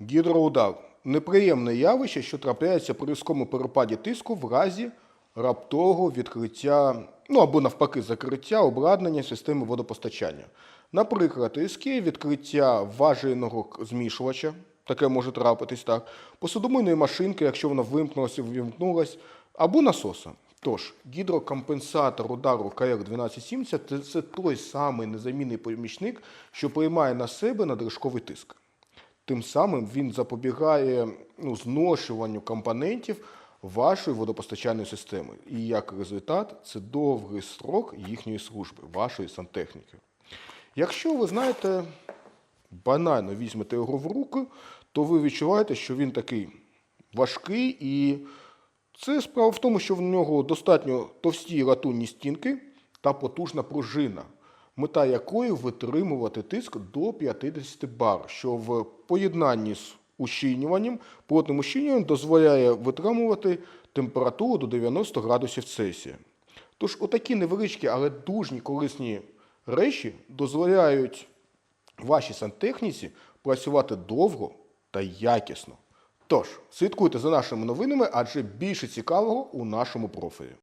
Гідроудар неприємне явище, що трапляється при різкому перепаді тиску в разі раптового відкриття, ну або навпаки, закриття обладнання системи водопостачання. Наприклад, різке відкриття важеного змішувача, таке може трапитись так, посудомийної машинки, якщо вона вимкнулася, вимкнулась, або насоса. Тож, гідрокомпенсатор удару КР-1270 – це- той самий незамінний помічник, що приймає на себе надлишковий тиск. Тим самим він запобігає ну, зношуванню компонентів вашої водопостачальної системи. І як результат, це довгий срок їхньої служби, вашої сантехніки. Якщо ви знаєте, банально візьмете його в руки, то ви відчуваєте, що він такий важкий, і це справа в тому, що в нього достатньо товсті латунні стінки та потужна пружина, мета якої витримувати тиск до 50 бар, що в поєднанні з ущільнюванням, плотним ущільнюванням дозволяє витримувати температуру до 90 градусів Цельсія. Тож отакі невеличкі, але дуже корисні речі дозволяють вашій сантехніці працювати довго та якісно. Тож, слідкуйте за нашими новинами, адже більше цікавого у нашому профілі.